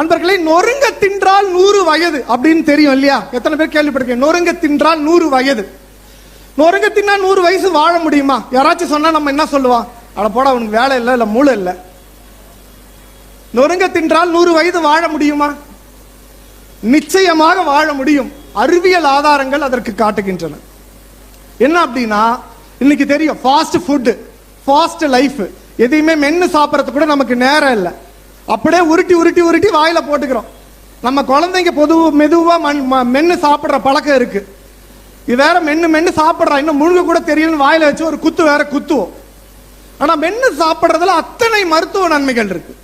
அன்பர்களே நொறுங்க தின்றால் நூறு வயது அப்படின்னு தெரியும் இல்லையா? எத்தனை பேர் கேள்விப்பட்டிருக்கேன் நொறுங்க தின்றால் நூறு வயது. நொறுங்க தின்னா நூறு வயசு வாழ முடியுமா? யாராச்சும் சொன்னா நம்ம என்ன சொல்லுவான் அட போட அவனுக்கு வேலை இல்லை இல்லை மூளை இல்லை. நொறுங்க தின்றால் நூறு வயது வாழ முடியுமா? நிச்சயமாக வாழ முடியும். அறிவியல் ஆதாரங்கள் அதற்கு காட்டுகின்றன. என்ன அப்படின்னா இன்னைக்கு தெரியும் ஃபாஸ்ட் ஃபுட்டு ஃபாஸ்ட் லைஃப் எதையுமே மென்னு சாப்பிட்றதுக்கு கூட நமக்கு நேரம் இல்லை. அப்படியே உருட்டி உருட்டி உருட்டி வாயில போட்டுக்கிறோம். நம்ம குழந்தைங்க பொது மெதுவா மண் ம- மென்னு சாப்பிடுற பழக்கம் இருக்கு. இது வேற மென்னு மென்னு சாப்பிடுறா. இன்னும் முழுங்க கூட தெரியலன்னு வாயில வச்சு ஒரு குத்து வேற குத்துவோம். ஆனா மென்னு சாப்பிடுறதுல அத்தனை மருத்துவ நன்மைகள் இருக்கு.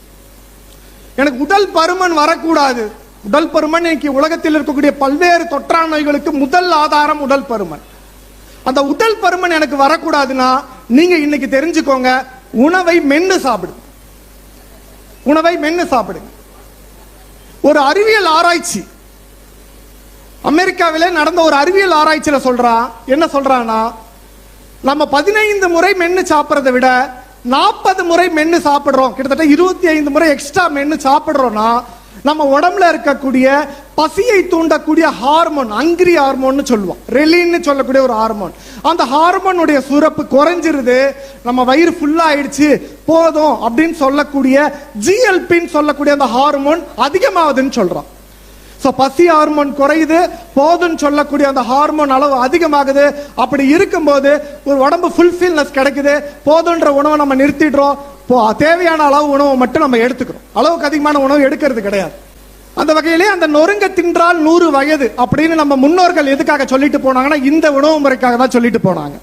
எனக்கு உடல் பருமன் வரக்கூடாது. உடல் பருமன் இன்னைக்கு உலகத்தில் இருக்கக்கூடிய பல்வேறு தொற்றா நோய்களுக்கு முதல் ஆதாரம் உடல் பருமன். அந்த உடல் பருமன் எனக்கு வரக்கூடாதுன்னா நீங்க இன்னைக்கு தெரிஞ்சுக்கோங்க உணவை மென்னு சாப்பிடு. உணவை மென்னு சாப்பிடுங்க ஒரு அறிவியல் ஆராய்ச்சி. அமெரிக்காவிலே நடந்த ஒரு அறிவியல் ஆராய்ச்சியில சொல்றான் என்ன சொல்றான்னா நம்ம பதினைந்து முறை மென்று சாப்பிட்றதை விட நாற்பது முறை மென்று சாப்பிட்றோம். கிட்டத்தட்ட இருபத்தி ஐந்து முறை எக்ஸ்ட்ரா மென்று சாப்பிட்றோம்னா நம்ம உடம்புல இருக்கக்கூடிய பசியை தூண்டக்கூடிய ஹார்மோன் அங்கிரி ஹார்மோன்னு சொல்லுவோம். ரெலின்னு சொல்லக்கூடிய ஒரு ஹார்மோன் அந்த ஹார்மோனுடைய சுரப்பு குறைஞ்சிருது. நம்ம வயிறு ஃபுல்லா ஆயிடுச்சு. போதும் அப்படின்னு சொல்லக்கூடிய ஜிஎல்பின்னு சொல்லக்கூடிய அந்த ஹார்மோன் அதிகமாகுதுன்னு சொல்றோம். ஸோ பசி ஹார்மோன் குறையுது. போதுன்னு சொல்லக்கூடிய அந்த ஹார்மோன் அளவு அதிகமாகுது. அப்படி இருக்கும்போது ஒரு உடம்பு ஃபுல்ஃபில்னஸ் கிடைக்குது. போதுன்ற உணவை நம்ம நிறுத்திடுறோம். தேவையான அளவு உணவை மட்டும் நம்ம எடுத்துக்கிறோம். அளவுக்கு அதிகமான உணவு எடுக்கிறது கிடையாது. அந்த வகையிலே அந்த நொறுங்க தின்றால் நூறு வயது அப்படின்னு நம்ம முன்னோர்கள் எதுக்காக சொல்லிட்டு போனாங்கன்னா இந்த உணவு முறைக்காக தான் சொல்லிட்டு போனாங்க.